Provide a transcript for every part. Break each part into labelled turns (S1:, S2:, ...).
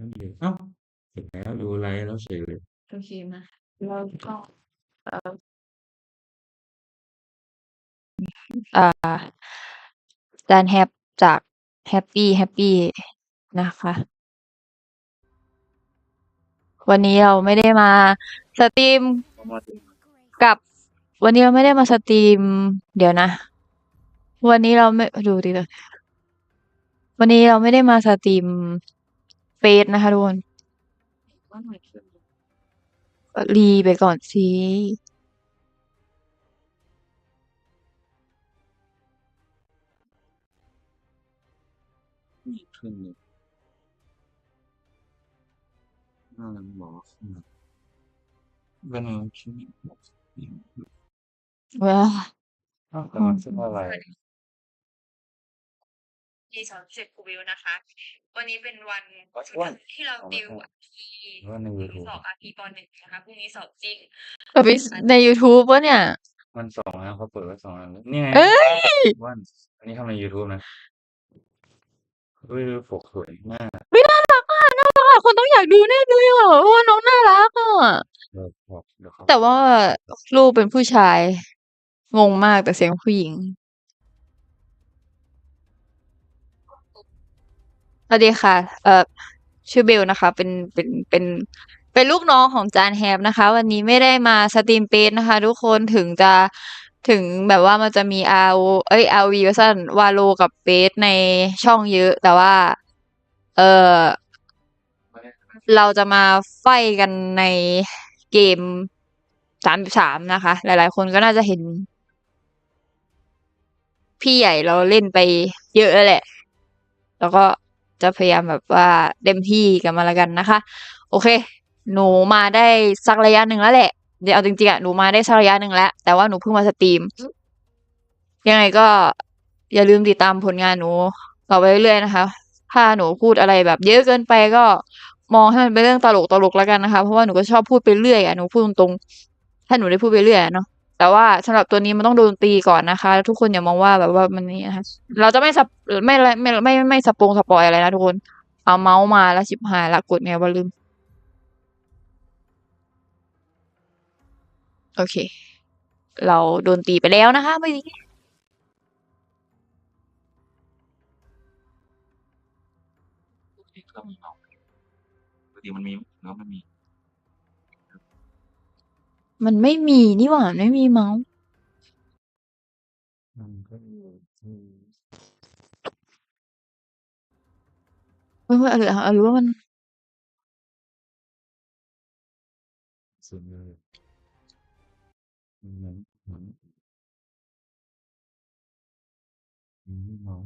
S1: นั่นเลยเอ้าเสร็จแล้วดูไลฟ์แล้วเฉยเลย
S2: โอเคมาเราก็เอ่ออ่าจานแฮปจากแฮปปี้แฮปปี้นะคะ วันนี้เราไม่ได้มาสตรีมกับ วันนี้เราไม่ได้มาสตรีม เดี๋ยวนะ วันนี้เราไม่ดูดิเลยวันนี้เราไม่ได้มาสตรีม เฟซนะคะทุกคนก็รีไปก่อนสิ
S1: มีขึ้นเลยน่ารักหมอขึ้นมาวันนี้คิด
S2: ว้า
S1: อ้าวแต่มันชื่อว่าอะไร
S2: ที่สอนเสร็จกูวิวนะคะ วันนี้เป็นวัน
S1: วัน
S2: ที่เราติวที
S1: ว่าในยูทูบ
S2: สอบอาพีปหนึ่งนะคะพรุ่งนี้สอบจริงใน YouTube วะเนี่ย
S1: มันสองแล้วเขาเปิดไว้สองอันแล้วนี่ไง
S2: เอ้ย
S1: วันอันนี้ทำใน YouTube นะเฮ้ยปกสวยมาก
S2: น่ารักอะน่ารักอะคนต้องอยากดูแน่เลยอะเพราะว่าน้องน่ารักอะ
S1: เดี๋ยวบอกเดี๋ยวเขา
S2: แต่ว่าลูกเป็นผู้ชาย งงมากแต่เสียงผู้หญิง สวัสดีค่ะ เอ่อ ชื่อเบลนะคะ เป็น เป็น เป็น เป็นลูกน้องของจานแฮปนะคะ วันนี้ไม่ได้มาสตรีมเปซนะคะ ทุกคน ถึงจะถึงแบบว่ามันจะมี R เอ้ย RV ว่าสั้นวาโลกับเปซในช่องเยอะ แต่ว่า เออเราจะมาไฟกันในเกมสามสามนะคะ หลาย ๆ คนก็น่าจะเห็น พี่ใหญ่เราเล่นไปเยอะแล้วแหละ แล้วก็ จะพยายามแบบว่าเต็มที่กันมาแล้วกันนะคะ โอเค หนูมาได้สักระยะหนึ่งแล้วแหละ เดี๋ยวเอาจริงๆอะหนูมาได้สักระยะหนึ่งแล้ว แต่ว่าหนูเพิ่งมาสตรีม ยังไงก็อย่าลืมติดตามผลงานหนูต่อไปเรื่อยๆนะคะ ถ้าหนูพูดอะไรแบบ เยอะเกินไปก็มองให้มันเป็นเรื่องตลกตลกแล้วกันนะคะ เพราะว่าหนูก็ชอบพูดไปเรื่อยอะหนูพูดตรงๆถ้าหนูได้พูดไปเรื่อยเนาะ แต่ว่าสำหรับตัวนี้มันต้องโดนตีก่อนนะคะ ทุกคนอย่ามองว่าแบบว่ามันนี่นะคะเราจะไม่สไม่ไม่ไม่ไม่ไม่สปงสปอยอะไรนะทุกคน เอาเมาส์มาแล้วชิบหายละกดไงว่าลืม โอเค เราโดนตีไปแล้วนะคะเมื่อกี้
S1: ก็มีเนาะปกติมันมีเนาะมันมี
S2: มันไม่มีนี่หว่า ไม่มีเมาส์
S1: มันก็มีอืม
S2: เฮ้ยเฮ้ยหรือหรือว่ามัน
S1: สุดเลยเหมือนเหมือนมันไม่มอง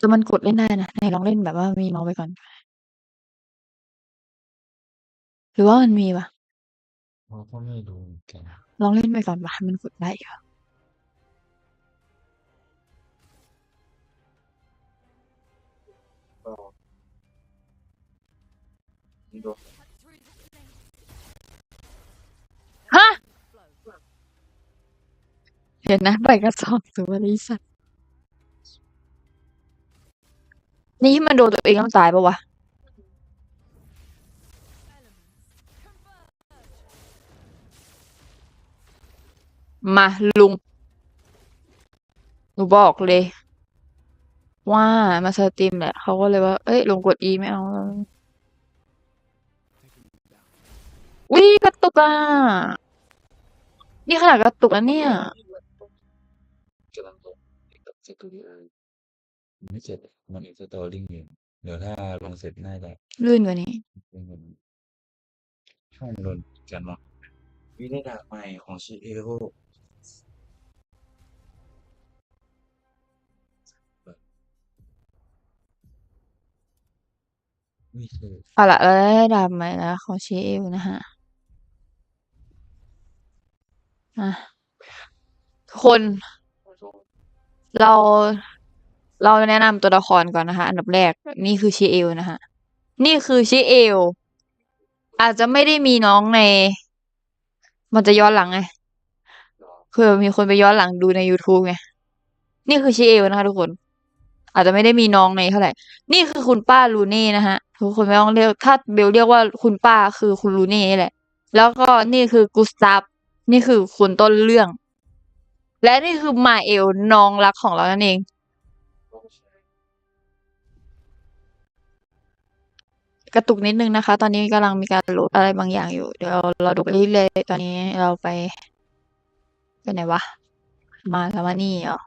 S1: อ่อน
S2: จะมันกดเล่นได้นะ ไหนลองเล่นแบบว่ามีเมาส์ไปก่อน หรือว่ามันมีวะ
S1: เราก็ไม่รู้เหมือนกัน
S2: ลองเล่นไปก่อนวะมันกดได้เหรอ
S1: ก็โดน
S2: ฮะ เห็นนะใบกระสอบตัวบริษัท นี่มันโดนตัวเองต้องตายปะวะ มาลุง หนูบอกเลย ว่ามาสตรีมแหละเขาก็เลยว่า เอ้ย ลงกดอีไม่เอาแล้ววิกระตุกอะ นี่ขนาดกระตุกแล้วเนี่ย
S1: กำลังลงติ๊กต็อกสตูดิโอไม่เสร็จ มันอีกสตอรี่อยู่เดี๋ยวถ้าลงเสร็จน่าจะ
S2: ลื่นกว่านี้
S1: เป็นเงินช่องโดนกันเนาะวิธีดาบใหม่ของชิเอโร่ไม่เคย
S2: เอาละเราได้ดาบใหม่แล้วของเชเอลนะฮะอะทุกคน เรา เราแนะนำตัวละครก่อนนะคะ อันดับแรกนี่คือเชเอลนะฮะนี่คือเชเอล อาจจะไม่ได้มีน้องใน มันจะย้อนหลังไงเผื่อมีคนไปย้อนหลังดูใน YouTube ไงนี่คือชิเอลนะคะทุกคน อาจจะไม่ได้มีน้องในเท่าไหร่ นี่คือคุณป้าลูเน่นะฮะทุกคนไม่ต้องเรียกถ้าเบลเรียกว่าคุณป้าคือคุณลูเน่นี่แหละ แล้วก็นี่คือกุสตาฟนี่คือคุณต้นเรื่อง และนี่คือมาเอลน้องรักของเรานั่นเอง กระตุกนิดนึงนะคะ ตอนนี้กำลังมีการโหลดอะไรบางอย่างอยู่ เดี๋ยวเราดูไปเรื่อยๆตอนนี้เราไปไปไหนวะ มาแล้วมานี่เหรอ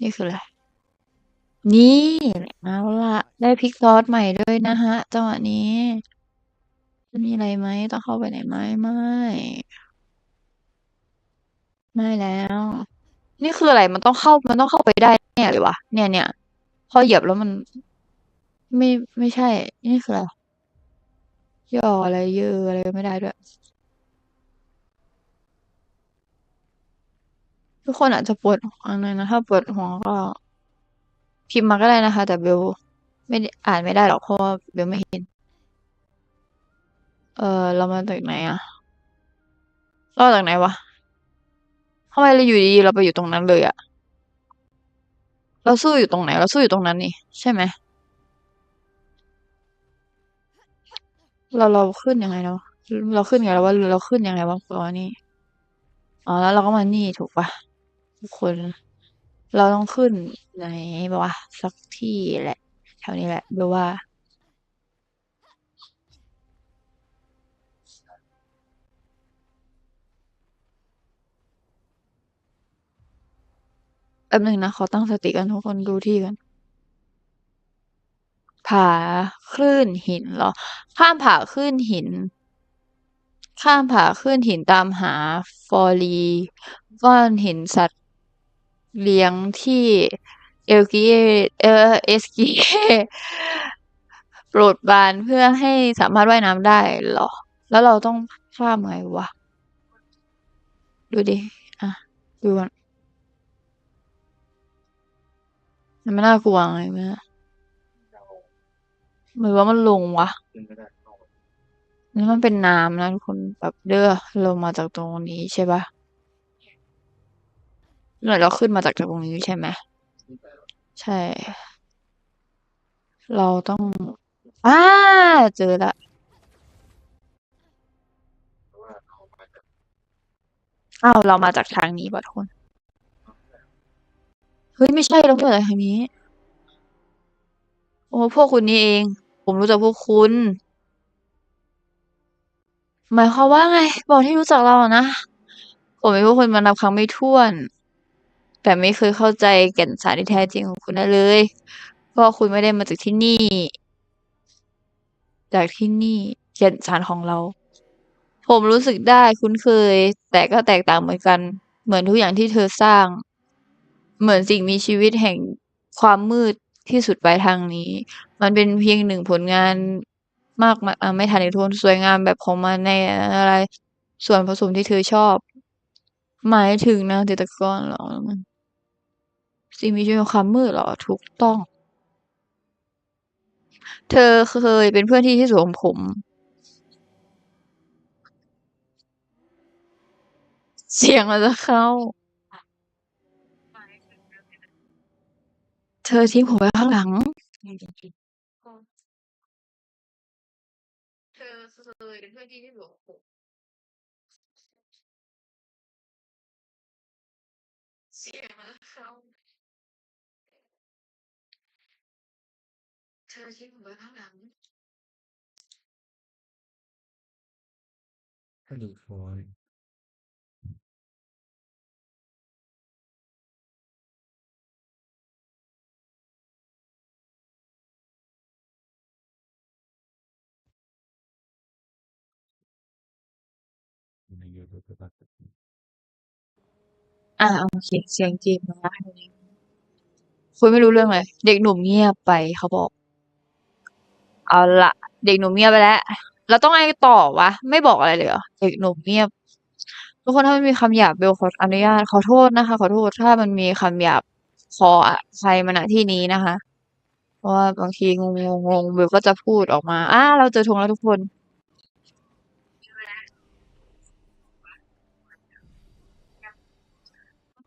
S2: นี่คืออะไร นี่เอาละได้พริกซอสใหม่ด้วยนะฮะจังหวะนี้จะมีอะไรไหมต้องเข้าไปไหนไหมไม่ ไม่แล้ว นี่คืออะไรมันต้องเข้ามันต้องเข้าไปได้แน่เลยวะเนี่ยเนี่ยพอเหยียบแล้วมัน ไม่ไม่ใช่ นี่คืออะไรย่ออะไรเยอะอะไรไม่ได้ด้วย ทุกคนอาจจะปวดหัวหน่อยนะ ถ้าปวดหัวก็ พิมพ์มาก็ได้นะคะ แต่เบลไม่ได้อ่านไม่ได้หรอกเพราะเบลไม่เห็น เออเรามาจากไหนอะเรามาจากไหนวะทำไมเราอยู่ดีเราไปอยู่ตรงนั้นเลยอะเราสู้อยู่ตรงไหน เราสู้อยู่ตรงนั้นนี่ ใช่ไหม เราเราขึ้นยังไงเนาะเราขึ้นไงแล้วว่าเราขึ้นยังไงวะตอนนี้อ๋อแล้วเราก็มานี่ถูกปะทุกคน เราต้องขึ้นไหนแบบว่าสักที่แหละแถวนี้แหละเบลว่าแป๊บหนึ่งนะขอตั้งสติกันทุกคนดูที่กัน ผาคลื่นหินเหรอ ข้ามผาคลื่นหิน ข้ามผาคลื่นหินตามหาฟอรีก้อนหินสัตว์เลี้ยงที่เอลกิเอเอเอสกิเอโปรดบานเพื่อให้สามารถว่ายน้ำได้เหรอ แล้วเราต้องข้ามไงวะ ดูดิ อะ ดูกันมันน่ากลัวไงม่
S1: เรา
S2: หรือว่ามันลงวะ
S1: ขึ้นไม่ได้เข้า
S2: นี่มันเป็นน้ำนะทุกคนแบบเด้อเรามาจากตรงนี้ใช่ปะเหมือนเราขึ้นมาจากตรงนี้ใช่ไหม
S1: ขึ้นไปแล้ว
S2: ใช่ เราต้องอ่าเจอละ
S1: เพราะว่าเขามาจาก
S2: อ้าวเรามาจากทางนี้ป่ะทุกคนเฮ้ยไม่ใช่เรามาจากทางนี้ โอ้พวกคุณนี่เอง ผมรู้จักพวกคุณ หมายความว่าไง บอกที่รู้จักเรานะ ผมเป็นพวกคุณมานับครั้งไม่ถ้วน แต่ไม่เคยเข้าใจแก่นสารที่แท้จริงของคุณได้เลยเพราะคุณไม่ได้มาจากที่นี่ จากที่นี่แก่นสารของเรา ผมรู้สึกได้คุ้นเคย แต่ก็แตกต่างเหมือนกัน เหมือนทุกอย่างที่เธอสร้าง เหมือนสิ่งมีชีวิตแห่งความมืด ที่สุดปลายทางนี้ มันเป็นเพียงหนึ่งผลงานมากมาไม่ทันในทวนสวยงามแบบของมันในอะไร ส่วนผสมที่เธอชอบ หมายถึงนางจิตรกรเหรอมันสิ่งมีชีวิตความมืดเหรอถูกต้อง เธอเคยเป็นเพื่อนที่ที่สุดของผม เสียงมันจะเข้า เธอทิ้งผมไว้ข้างหลัง เธอเคยเป็นเพื่อนที่ที่สุดของผมเสียงมันเขาเธอทิ้งผมไว้ข้างหลัง
S1: ถ้า อยในยูทูบก็ตัด
S2: อ่า โอเค เสียงเกมมาคุยไม่รู้เรื่องเลย เด็กหนุ่มเงียบไปเขาบอก เอาละเด็กหนุ่มเงียบไปแล้ว เราต้องไงต่อวะ ไม่บอกอะไรเลยเหรอ เด็กหนุ่มเงียบ ทุกคนถ้ามันมีคำหยาบเบลขออนุญาต ขอโทษนะคะ ขอโทษ ถ้ามันมีคำหยาบขออภัยมาณที่นี้นะคะ เพราะว่าบางทีงงงงเบลก็จะพูดออกมาอ่าเราเจอธงแล้วทุกคน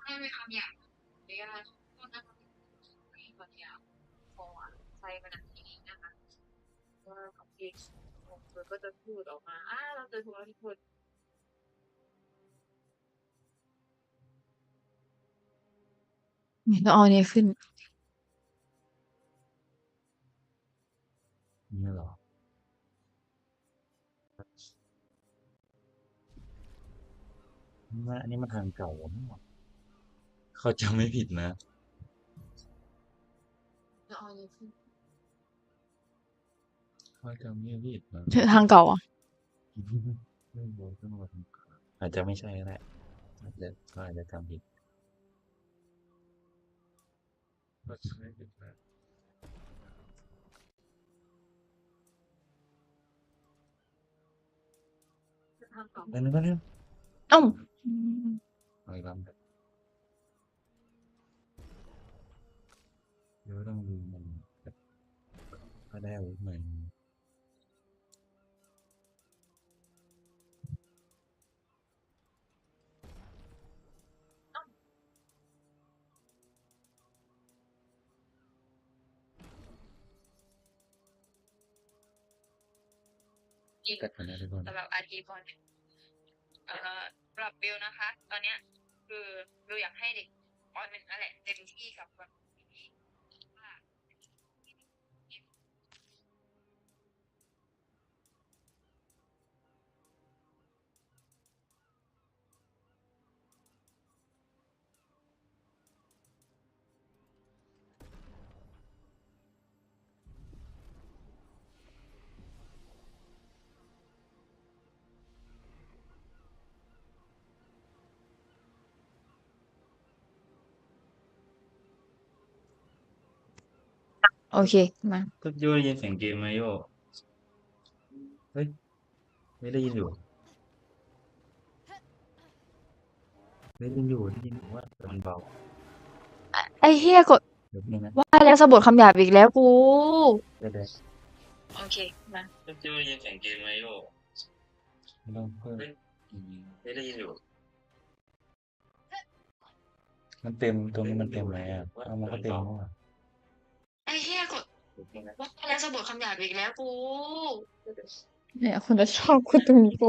S2: ไม่มีคำหยาบ เรียกก็นะคะที่วันนี้พอใช้มาณที่นี้นะคะว่าของเองเธอก็จะ พูดออกมาอ้าเราเจอทุกคนทุกคนเนี่ยต้องเอาอันนี้ขึ้น
S1: นี่เหรอว่าอันนี้มันทางเก่านี่หว่าเขาจำไม่ผิดนะ
S2: ต้องเอาอันนี้ขึ้น
S1: เขาจำไม่ผิดนะ
S2: ทางเก่าอะ
S1: ไม่รู้ต้องมาทางเก่าอาจจะไม่ใช่ก็ได้อาจจะก็อาจจะจำผิดก็ใช่ผิดนะ
S2: ทางเก่า
S1: เดี๋ยวนึงก็เนี่ย
S2: เอ้า
S1: เอาอีกรอบเดี๋ยวต้องดูมันก็ได้อาวุธใหม่
S2: อีก
S1: กัดกันได้ทุกคน
S2: สำหรับอาทีพรเนี่ยเอ่อสำหรับบิลนะคะ ตอนเนี้ย คือบิลอยากให้เด็กปหนึ่งนั่นแหละเต็มที่กับ โอเคมา
S1: ก็โยได้ยินเสียงเกมไหมโยเฮ้ยไม่ได้ยินอยู่ได้ยินอยู่ได้ยินอยู่ว่าแต่มันเบา
S2: ไอ้เฮียกด
S1: เดี๋ยวนึงนะ
S2: ว่าแล้วสะบดคำหยาบอีกแล้วกู
S1: เดี๋ยวเดี๋ยว
S2: โอเคมา
S1: ก็โยได้ยินเสียงเกมไหมโยไม่ต้องเพิ่มไม่ได้ยินอยู่ มันเต็มตรงนี้มันเต็มไหมอะเอามันก็เต็มแล้วอะ
S2: ไอ้เฮียกด
S1: ว่า
S2: แล้วสะบดคำหยาบอีกแล้วกู เนี่ยคนจะชอบกูตรงนี้กู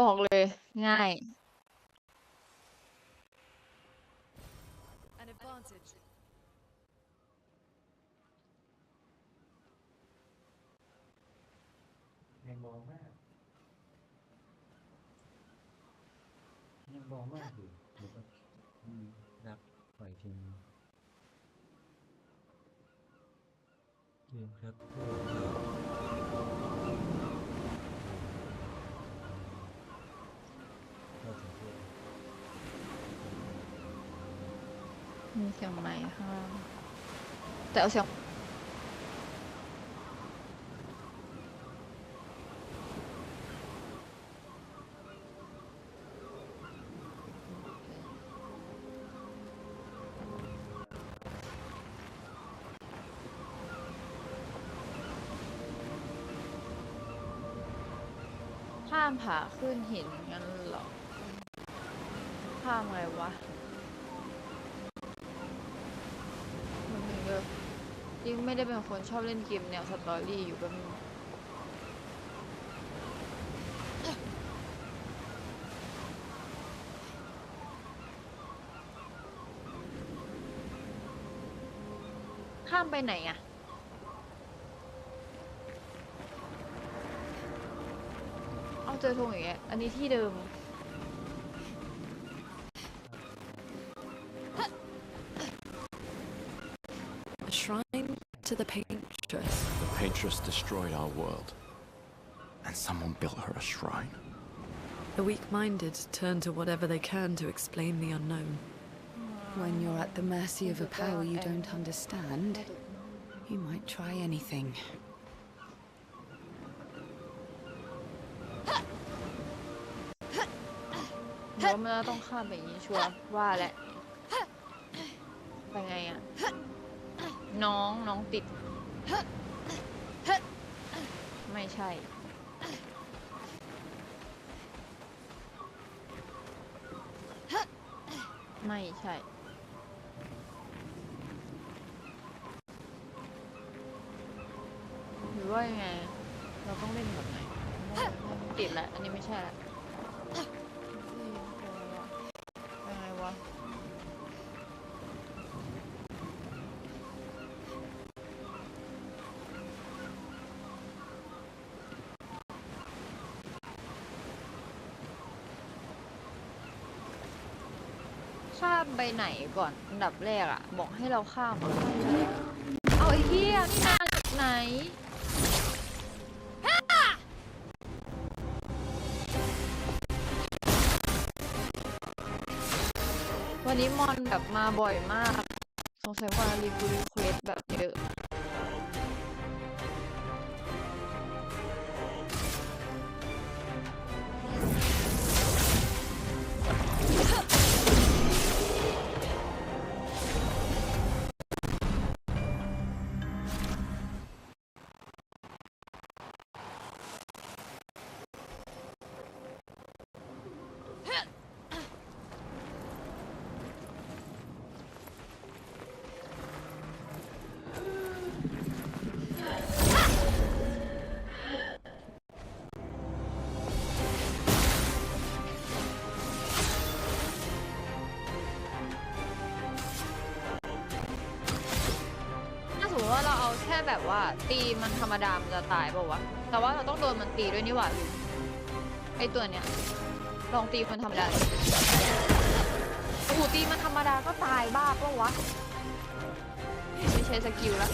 S2: บอกเลยง่าย
S3: An advantage.
S1: ยังบอกมากยังบอกมากอยู่เดี๋ยวก็อืมรับปล่อยทิ้งเกมครับเข้าถึงตัว
S2: มีเสียงไหมค่ะแต่เอาเสียงข้ามผาขึ้นหินงั้นเหรอ ข้ามไงวะ มันถึงแบบ ยิ่งไม่ได้เป็นคนชอบเล่นเกมแนวสตอรี่อยู่แบบนึงข้ามไปไหนอะเอาเจอธงอย่างเงี้ยอันนี้ที่เดิม
S3: to the paintress.
S4: The Paintress destroyed our world, and someone built her a shrine.
S3: The weak minded turn to whatever they can to explain the unknown.
S4: When you're at the mercy of a power you don't understand, you might try anything.
S2: น้องน้องติด ไม่ใช่ ไม่ใช่ หรือว่ายังไง เราต้องเล่นแบบไหนติดแล้วอันนี้ไม่ใช่และ ข้ามไปไหนก่อนอันดับแรกอะบอกให้เราข้ามอะเอาไอ้เหี้ยนี่มาจากไหนวันนี้มอนแบบมาบ่อยมาก สงสัยว่ารีวิวรีเควสแบบเยอะ แค่แบบว่าตีมันธรรมดา มันจะตายเปล่าวะ แต่ว่าเราต้องโดนมันตีด้วยนี่หว่าไอตัวเนี้ย ลองตีมันธรรมดาโอ้โหตีมันธรรมดาก็ตายบ้าเปล่าวะ ไม่ใช่สกิลแล้ว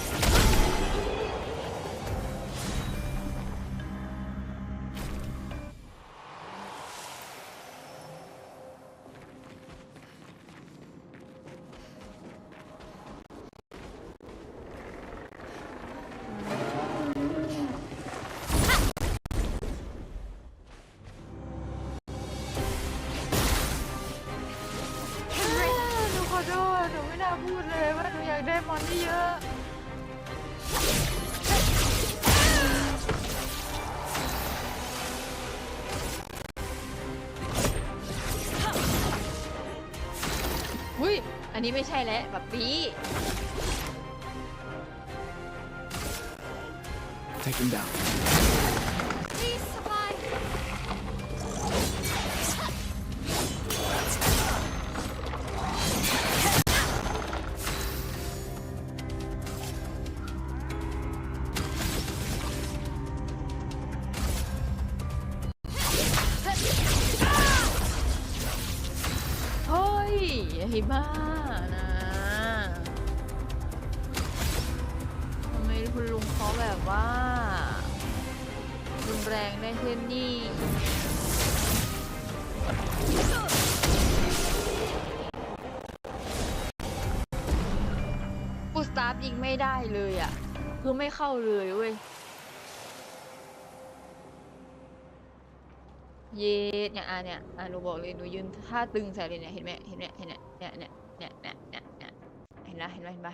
S2: ได้เยอะอุ้ยอันนี้ไม่ใช่แล้วแบบปี
S5: Take him down.
S2: ว่ารุนแรงได้เช่นนี้กูสตาร์ฟยิงไม่ได้เลยอะ คือไม่เข้าเลยเว้ย เย็ดเนี่ยอะเนี่ยอะหนูบอกเลยหนูยืนท่าตึงใส่เลยเนี่ย เห็นไหมเห็นไหมเห็นไหมเนี่ยเนี่ยเนี่ยเนี่ยเนี่ยเนี่ยเห็นละเห็นไหมเห็นไหม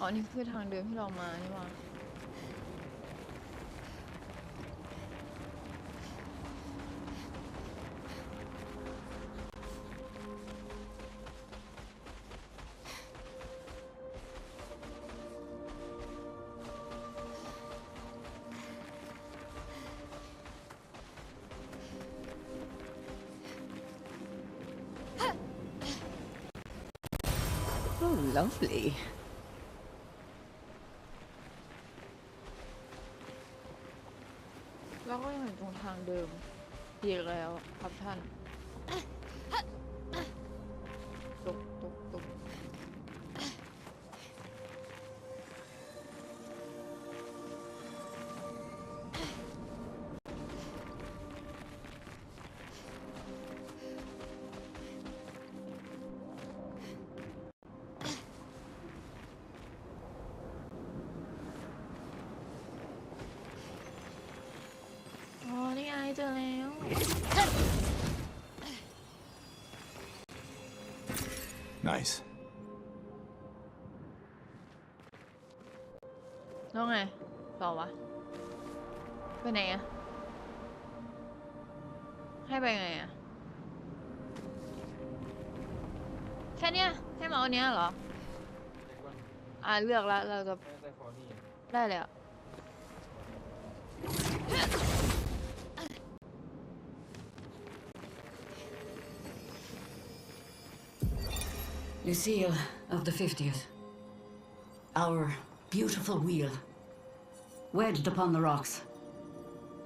S2: อ๋อ นี่คือทางเดินที่เรามานี่หว่า Oh, lovely. เดิมอีกแล้วครับท่าน เจอแล้ว
S5: Nice.
S2: แล้วไงต่อวะ ไปไหนอะให้ไปไงอะแค่เนี้ยให้มาเอาเนี้ยเหรอ อ่าเลือกแล้วเราจะได้เลย
S6: Lucille of the 50th. Our beautiful wheel. Wedged upon the rocks.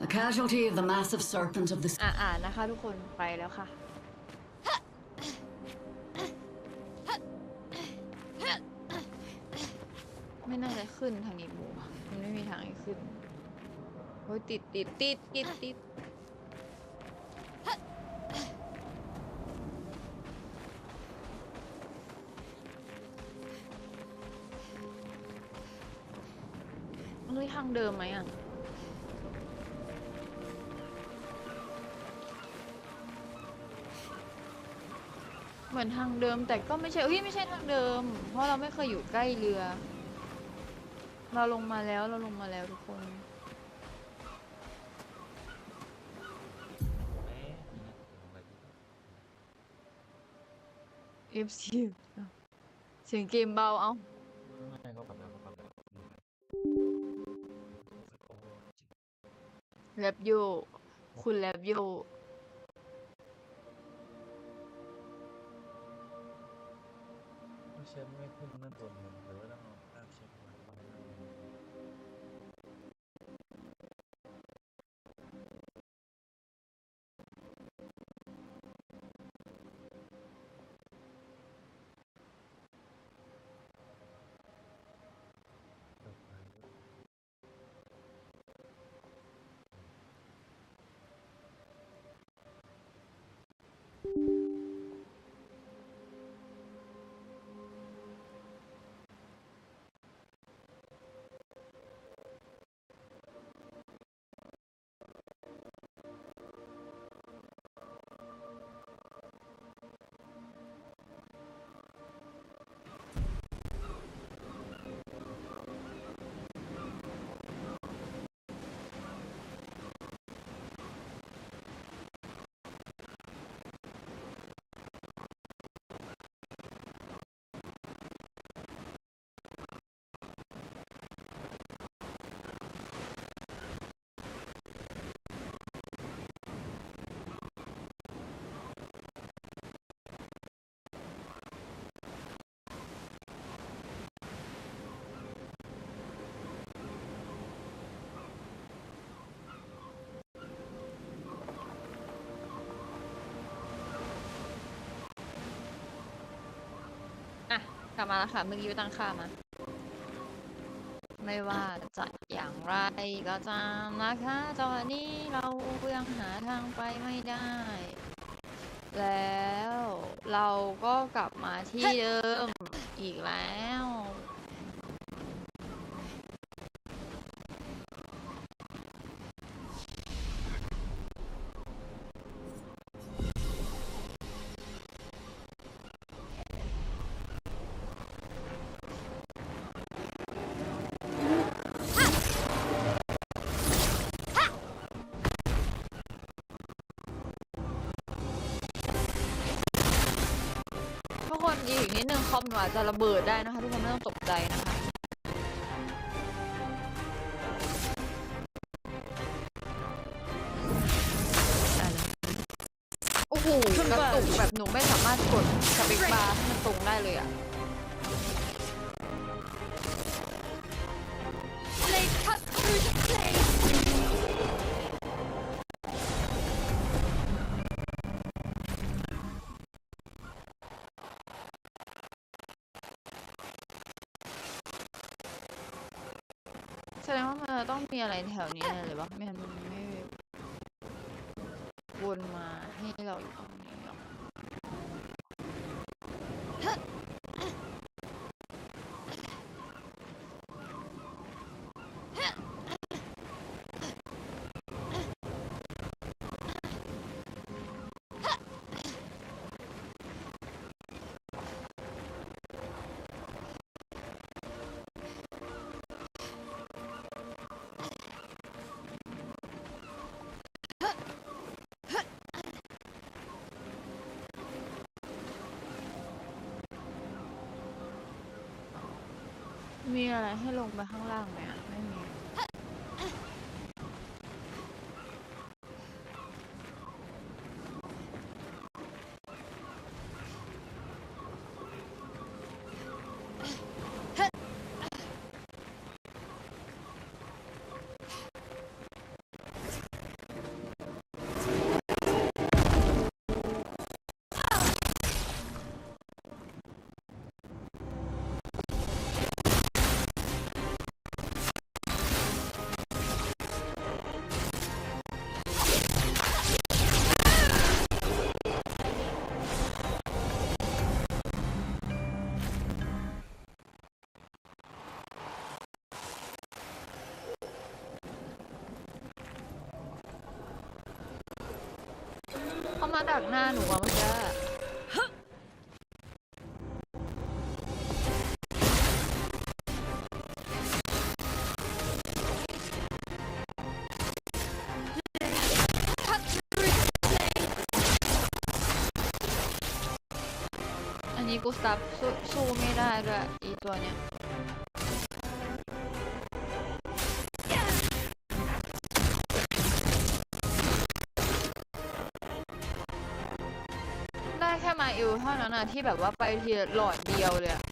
S6: A casualty of the massive serpent of the
S2: อ่าอ่านนะคะทุกคนไปแล้วค่ะ ไม่น่าจะขึ้นทางนี้บูมันไม่มีทางให้ขึ้น โอ้ยติดติดติดติดติด มันมีทางเดิมไหมอะ เหมือนทางเดิมแต่ก็ไม่ใช่เฮ้ยไม่ใช่ทางเดิม เพราะเราไม่เคยอยู่ใกล้เรือ เราลงมาแล้วเราลงมาแล้วทุกคนเอฟซีเสียงเกมเบาเอา
S1: แลบ
S2: โย คุณแลบโย
S1: เชฟไม่ขึ้นนั่นบนหรือว่า
S2: ลับมาแล้วค่ะ เมื่อกี้ตั้งค่ามา ไม่ว่าจะอย่างไรก็ตามนะคะตอนนี้เรายังหาทางไปไม่ได้ แล้วเราก็กลับมาที่เดิมอีกแล้ว ทุกคนอีกนิดนึงคอมหนูอาจจะระเบิดได้นะคะทุกคนไม่ต้องตกใจนะคะ ดงว่ามันจะต้องมีอะไรแถวนี้แน่เลยวะไม่งั้นมันไม่วนมาให้เราอยู่ตรงนี้หรอก มีอะไรให้ลงไปข้างล่างไหมอะ ไม่มี มาดักหน้าหนูอะเมื่อกี้อะอันนี้กูสตับสู้สู้ไม่ได้ด้วยอีตัวเนี้ย เอิวเท่านั้นอะที่แบบว่าไปทีหลอดเดียวเลยอะ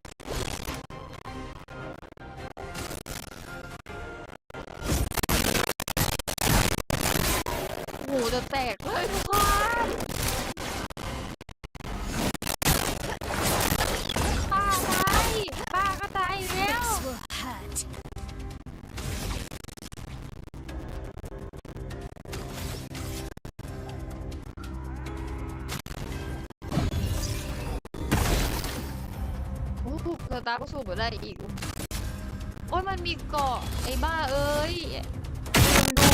S2: หูจะแตกเลยทุก โอ้สตาร์ก็สู้บ่ได้อีก โอ้ยมันมีเกาะไอ้บ้าเอ้ยดู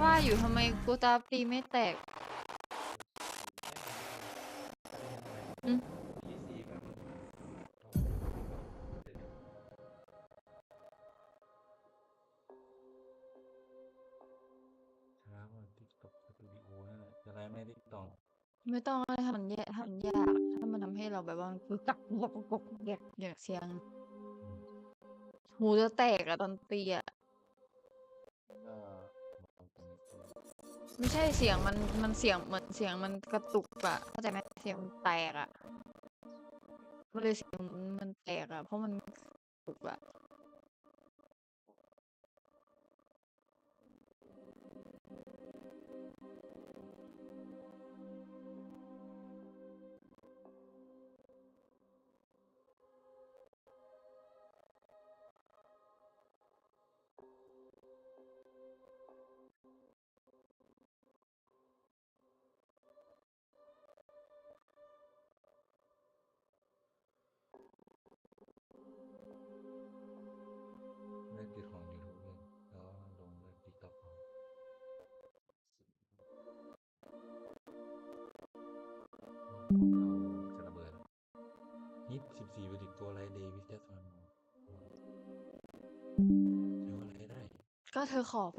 S2: ว่าอยู่ทำไมกูตาตีไม่แตก
S1: ต้อ
S2: งอะไรทำมันแย่ทำมันยาก ถ้ามันทำให้เราแบบว่ามันคือกักกกกกแยกอยางเสียง หูจะแตกอะตอนตีอะ
S1: ก็บอกตรงนี้คือ
S2: ไม่ใช่เสียงมันมันเสียงเหมือนเสียงมันกระตุกอะเข้าใจไหมเสียงมันแตกอะมันเลยเสียงมันแตกอะเพราะมันกระตุกอะ ก็เธอขอไป